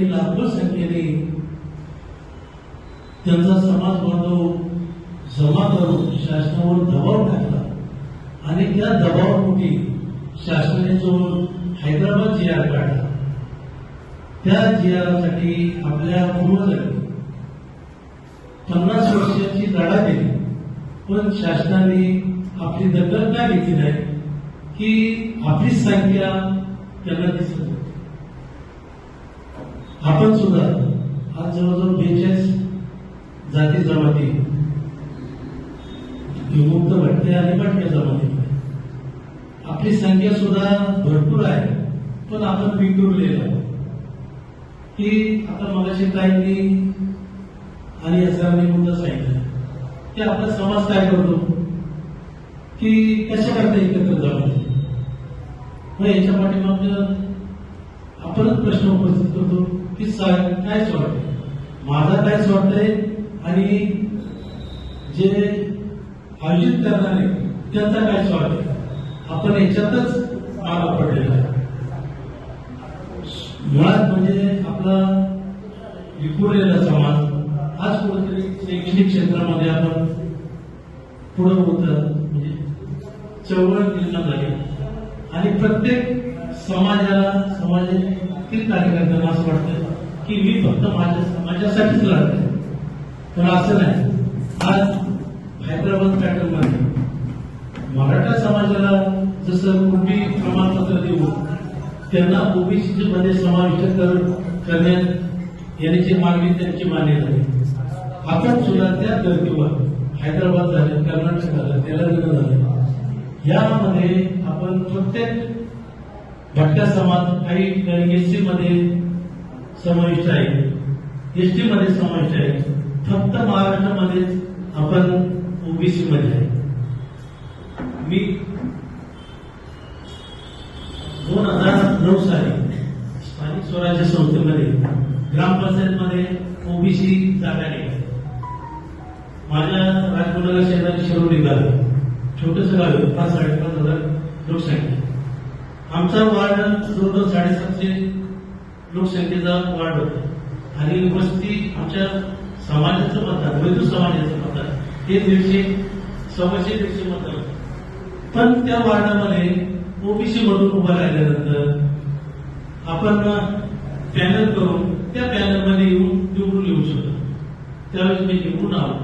लाखो संख्येने त्यांचा समाज बांधव जमा करून शासनावर दबाव टाकला. आणि त्या दबावापोटी शासनाने जो हैदराबाद जी आर काढला त्या जी आरसाठी आपल्या पूर्वजांनी पन्नास वर्षाची लढा दिली. पण शासनाने आपली दखल का घेतली नाही की आपली संख्या त्यांना दिसत आपण सुद्धा आज जवळजवळ बेचाळीस जाती जमाती विमुक्त भटके आणि भटक्या जमाती. आपली संख्या सुद्धा भरपूर आहे पण आपण विखुरलेलो आहोत. की आता मगाशी ताईंनी आणि याचा मुद्दा सांगितलं. की आपला समाज काय करतो? की कशा करता एकत्र जाऊ मग याच्या पाठीमागं आपणच प्रश्न उपस्थित करतो. की सर काय वाटते माझा काय वाटतंय आणि जे आयोजित करणारे त्यांचा काय वाटते आपण याच्यातच मागा पडलेला आहे. मुळात म्हणजे आपला विखुरलेला समाज आज कुठेतरी शैक्षणिक क्षेत्रामध्ये आपण पुढे होत म्हणजे चळवळ निर्माण झाली. आणि प्रत्येक समाजाला समाजातील कार्यक्रम की मी फक्त माझ्या समाजासाठीच लढतोय पण असं नाही. आज हैदराबाद पॅटर्नमध्ये मराठा समाजाला जसं कुणबी प्रमाणपत्र देऊ त्यांना ओबीसी मध्ये समाविष्ट कर- करण्यात येण्याची मागणी त्यांची मान्य झाली आपण सुद्धा त्या धर्तीवर हैदराबाद झाले कर्नाटक झालं तेलंगणा झालं यामध्ये आपण प्रत्येक भटक्या समाज काही एसटी मध्ये समाविष्ट आहे. एसटी मध्ये समाविष्ट आहे. फक्त महाराष्ट्रामध्येच आपण ओबीसी मध्ये आहे. मी दोन हजार नऊ साली स्थानिक स्वराज्य संस्थेमध्ये ग्रामपंचायतमध्ये ओबीसी जागा निघाली माझ्या राजमुलाला शेजारी शिरोली गाव छोटस छोटंसं गाव पाच साडेपाच हजार लोकसंख्या आमचा वार्ड जवळजवळ साडेसातशे लोकसंख्येचा वाढ होतो. आणि वस्ती आमच्या समाजाचं मतदान वैद्य समाजाचं मतदान हे दीडशे सव्वाशे दीडशे मतदान पण त्या वार्डामध्ये ओबीसी मधून उभा राहिल्यानंतर आपण पॅनल करून त्या पॅनलमध्ये येऊन निवडून येऊ शकतो. त्यावेळेस मी निवडून आलो.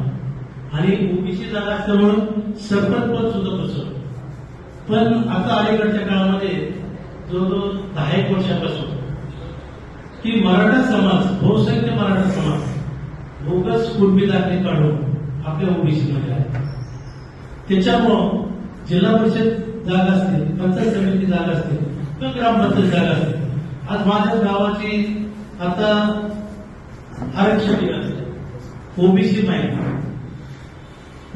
आणि ओबीसी जागा असल्यामुळं सरपंच पद सुद्धा बसवलं. पण आता अलीकडच्या काळामध्ये जवळजवळ दहा एक वर्षापासून की मराठा समाज बहुसंख्य मराठा समाज बोगस कुणबी दाखले काढून आपल्या ओबीसीमध्ये आहे. त्याच्यामुळं जिल्हा परिषद जागा असते पंचायत समिती जागा असते किंवा ग्रामपंचायत जागा असते. आज माझ्या गावाची आता आरक्षण निघालं. ओबीसी महिला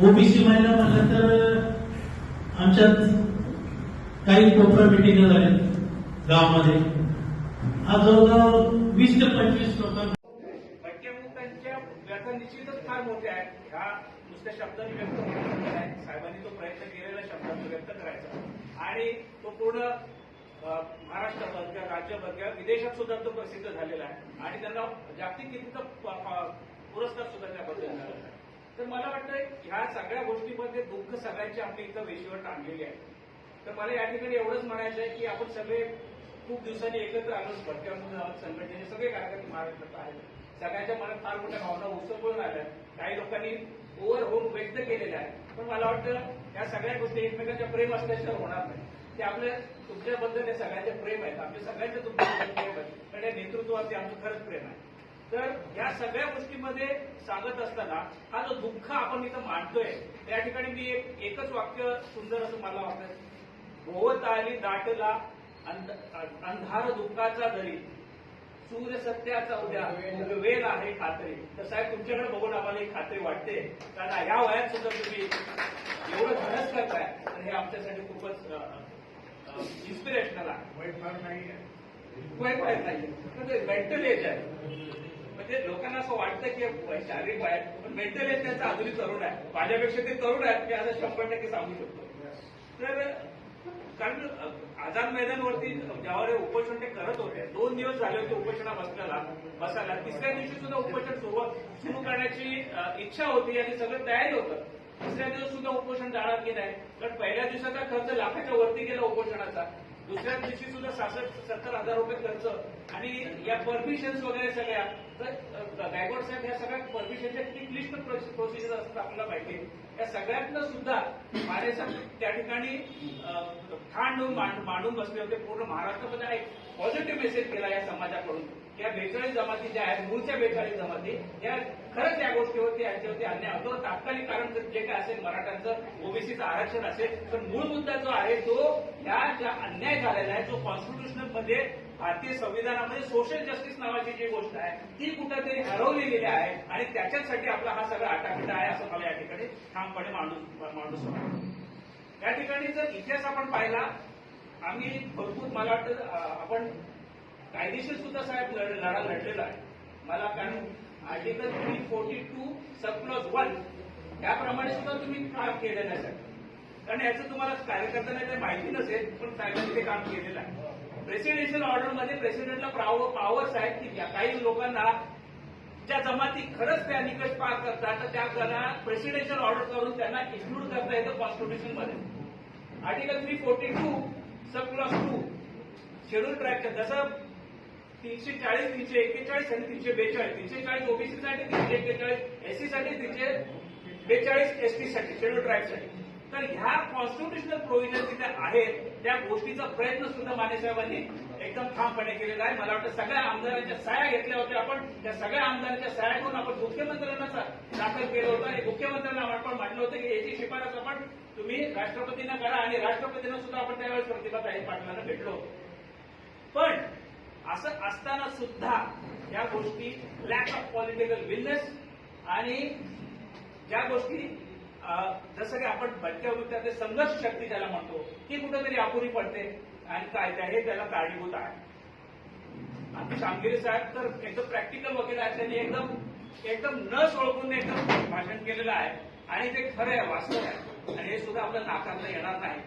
ओबीसी महिला म्हटलं तर आमच्यात काही कोपरा मिटिंग झाल्या गावामध्ये. हा जवळजवळ वीस ते पंचवीस लोकांना. म्हणजे भटक्यामुक्तांच्या व्यथा निश्चितच फार मोठ्या आहेत ह्या नुसत्या शब्दांनी व्यक्त होणार नाही. साहेबांनी तो प्रयत्न केलेला शब्दांचा व्यक्त करायचा. आणि तो पूर्ण अ, महाराष्ट्रात किंवा राज्यभर किंवा विदेशात सुद्धा तो प्रसिद्ध झालेला आहे. आणि त्यांना जागतिक कितीचा पुरस्कार सुद्धा त्याबद्दल मिळालेला आहे. तर मला वाटतं ह्या सगळ्या गोष्टीमध्ये दुःख सगळ्यांची आपली इथं वेशीवर टांगलेली आहे. तर मला या ठिकाणी एवढंच म्हणायचं आहे की आपण सगळे खूप दिवसांनी एकत्र आलोच भटक्या मुलं संघटनेचे सगळे कार्यकर्ते महाराष्ट्रात आहेत. सगळ्यांच्या मनात फार मोठ्या भावना उसळून आल्या काही लोकांनी ओव्हर होम व्यक्त केलेल्या आहेत पण मला वाटतं या सगळ्या गोष्टी एकमेकांच्या प्रेम असल्याशिवाय होणार नाही. ते आपल्या तुमच्याबद्दल हे सगळ्यांचे प्रेम आहेत. आपल्या सगळ्यांचे तुमच्याबद्दल प्रेम आहे कारण या नेतृत्वावरती आमचं खरंच प्रेम आहे. तर या सगळ्या गोष्टीमध्ये सांगत असताना हा जो दुःख आपण इथं मांडतोय त्या ठिकाणी मी एक एकच वाक्य सुंदर असं मला वाटतं. भोवत आली दाटला अंधार दुःखाचा दरी सूर्य सत्याचा उद्या वेल आहे खात्री. तर साहेब तुमच्याकडे बघून आम्हाला ही खात्री वाटते. कारण ह्या वयात सुद्धा तुम्ही एवढं धडस करताय. तर हे आमच्यासाठी खूपच इन्स्पिरेशनल आहे. फार नाही मेंटल एज आहे. म्हणजे लोकांना असं वाटतं की शारीरिक वय आहे, पण मेंटल एज त्यांचा अजूनही तरुण आहे. माझ्यापेक्षा ते तरुण आहेत. मी असं शंभर टक्के सांगू शकतो. तर कारण आझाद मैदानवरती ज्यावेळी उपोषण ते करत होते दोन दिवस झाले होते उपोषणा बसल्याला बसायला. तिसऱ्या दिवशी सुद्धा उपोषण सुरू सुरू करण्याची इच्छा होती आणि सगळं तयारी होतं. तिसऱ्या दिवस सुद्धा उपोषण जाणार की नाही कारण पहिल्या दिवसाचा खर्च लाखाच्या वरती गेला उपोषणाचा. दुसऱ्या दिवशी सुद्धा सासष्ट सत्तर हजार रुपये खर्च. आणि या परमिशन्स वगैरे सगळ्या तर अ, गायकवाड साहेब या सगळ्या परमिशनच्या किती क्लिष्ट प्रोसिजर असतात आपल्याला माहिती. या सगळ्यातनं सुद्धा मारेसा त्या ठिकाणी ठाण मांडून बसले होते. पूर्ण महाराष्ट्रामध्ये एक पॉझिटिव्ह मेसेज केला या समाजाकडून. या बेचाळीस जमाती ज्या आहेत मूळच्या बेचाळीस जमाती या खरंच या गोष्टीवरती यांच्यावरती अन्याय होतो तात्कालिक कारण जे काय असेल मराठ्यांचं ओबीसीचं आरक्षण असेल तर मूळ मुद्दा जो आहे तो या ज्या अन्याय झालेला आहे जो कॉन्स्टिट्युशनलमध्ये भारतीय संविधानामध्ये सोशल जस्टिस नावाची जी गोष्ट आहे ती कुठंतरी हरवलेली आहे आणि त्याच्यासाठी आपला हा सगळा आटापिटा आहे असं मला या ठिकाणी ठामपणे माणूस माणूस वाटतं. या ठिकाणी जर इतिहास आपण पाहिला आम्ही भरपूर मला वाटतं आपण कायदेशीर सुद्धा साहेब लढ- लढा लढलेला आहे. मला कारण article three forty two sub clause one त्याप्रमाणे सुद्धा तुम्ही काम केलेलं आहे साहेब. कारण याचं तुम्हाला कार्यकर्त्यांना ते माहिती नसेल पण साहेबांनी ते काम केलेलं आहे. प्रेसिडेन्शियल ऑर्डरमध्ये प्रेसिडेंटला पॉवर्स आहेत की ज्या काही लोकांना ज्या जमाती खरंच त्या निकष पार करतात तर त्या त्यांना प्रेसिडेन्शियल ऑर्डर करून त्यांना इन्क्लूड करता येतं कॉन्स्टिट्युशनमध्ये. Article three forty two sub clause two schedule ट्रॅकच्या जसं तीनशे चाळीस तीनशे एक्केचाळीस आणि तीनशे बेचाळीस. तीनशे चाळीस ओबीसी साठी तीनशे एक्केचाळीस एससी साठी तीनशे बेचाळीस एसटी साठी शेड्यूल ट्राईबसाठी. तर ह्या कॉन्स्टिट्युशनल प्रोव्हिजन तिथे आहेत त्या गोष्टीचा प्रयत्न सुद्धा माने साहेबांनी एकदम ठामपणे केलेला आहे. मला वाटतं सगळ्या आमदारांच्या सह्या घेतल्या होत्या आपण. त्या सगळ्या आमदारांच्या सह्या घेऊन आपण मुख्यमंत्र्यांना दाखल केलं होतं आणि मुख्यमंत्र्यांना आपण म्हटलं होतं की याची शिफारस आपण तुम्ही राष्ट्रपतींना करा आणि राष्ट्रपतींना सुद्धा आपण त्यावेळेस प्रतिभाताई पाटलांना भेटलो. होतो पण असं असताना सुद्धा या गोष्टी लॅक ऑफ पॉलिटिकल विलनेस आणि ज्या गोष्टी जसं की आपण भटक्या वृत्ताचे संघर्ष शक्ती ज्याला म्हणतो ती कुठेतरी अपुरी पडते आणि काय हे त्याला कारणीभूत आहे. आता शामगिरी साहेब तर एकदम प्रॅक्टिकल वकील आहेत त्यांनी एकदम एकदम न सोळकून एकदम भाषण केलेलं आहे आणि ते खरं आहे वास्तव आहे. आणि हे सुद्धा आपल्या नाकारता येणार नाही.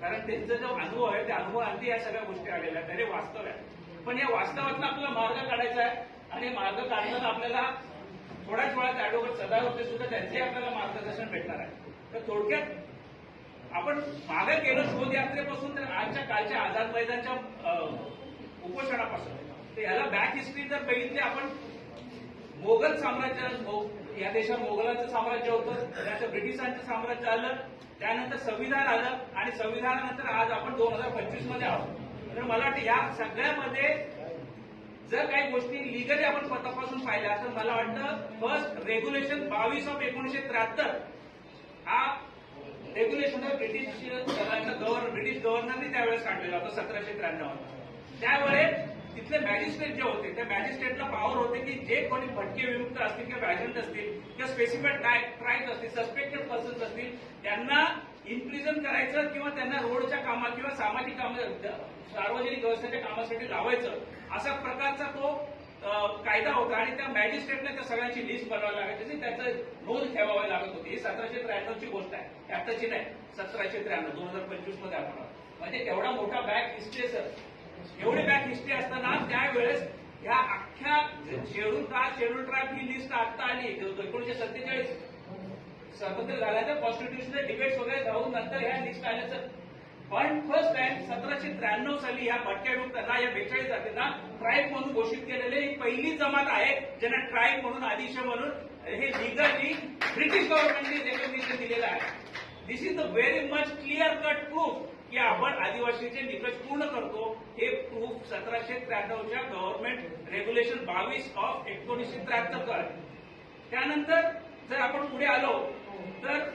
कारण त्यांचा जो अनुभव आहे त्या अनुभवांती या सगळ्या गोष्टी आलेल्या आहेत तर वास्तव आहे. पण या वास्तवातनं आपल्याला मार्ग काढायचा आहे. आणि मार्ग काढताना आपल्याला थोड्याच वेळात ऍडव्होकेट होते सुद्धा त्यांचे आपल्याला मार्गदर्शन भेटणार आहे. तर थोडक्यात आपण मागे गेलो शोधयात्रेपासून तर आजच्या कालच्या आझाद मैदानच्या उपोषणापासून. तर याला बॅक हिस्ट्री जर बघितली आपण मोगल साम्राज्य या देशात मोगलांचं साम्राज्य होतं त्याचं ब्रिटिशांचं साम्राज्य आलं त्यानंतर संविधान आलं आणि संविधानानंतर आज आपण दोन हजार पंचवीसमध्ये आहोत. तर मला वाटतं या सगळ्यामध्ये जर काही गोष्टी लिगली आपण तपासून पाहिल्या तर मला वाटतं फर्स्ट रेग्युलेशन बावीस ऑफ एकोणीशे त्र्याहत्तर हा रेग्युलेशन ब्रिटिश गव्हर्नर ब्रिटिश गव्हर्नरने त्यावेळेस काढलेला होता सतराशे त्र्याण्णव त्यावेळेस तिथले मॅजिस्ट्रेट जे होते त्या मॅजिस्ट्रेटला पॉवर होते की जे कोणी भटके विमुक्त असतील किंवा व्हॅजंट असतील किंवा स्पेसिफाईड ट्राईब्स असतील सस्पेक्टेड पर्सन्स असतील त्यांना इम्प्रिझन करायचं किंवा त्यांना रोडच्या कामात किंवा सामाजिक कामात सार्वजनिक व्यवस्थेच्या कामासाठी लावायचं अशा प्रकारचा तो कायदा होता आणि त्या मॅजिस्ट्रेटने त्या सगळ्यांची लिस्ट बनवायला लागायची त्याचं नोंद ठेवावी लागत होती. ही सतराशे त्र्याण्णवची गोष्ट आहे. ही आत्ताची नाही सतराशे त्र्याण्णव दोन हजार पंचवीसमध्ये आपण म्हणजे एवढा मोठा बॅक हिस्ट्री सर एवढी बॅक हिस्ट्री असताना त्यावेळेस ह्या अख्ख्या शेड्यूल कास्ट शेड्यूल ट्राईब ही लिस्ट आता आली. एकोणीशे सत्तेचाळीस. स्वतंत्र झाल्याचं कॉन्स्टिट्युशनल डिबेट्स वगैरे जाऊन नंतर ह्या लिस्ट आल्याचं पण फर्स्ट टाइम सतराशे त्र्याण्णव साली या भटक्या विमुक्तांना या बेचाळीस जातींना ट्राईब म्हणून घोषित केलेले ही पहिली जमात आहे ज्यांना ट्राईब म्हणून आदिश म्हणून हे लिगली ब्रिटिश गव्हर्नमेंटने रेकग्नेशन दिलेलं आहे. This is the very much clear cut proof की आपण आदिवासीचे निकष पूर्ण करतो. हे प्रूफ सतराशे त्र्याण्णवच्या गव्हर्नमेंट रेग्युलेशन बावीस ऑफ एकोणीसशे त्र्याहत्तर त्यानंतर जर आपण पुढे आलो तर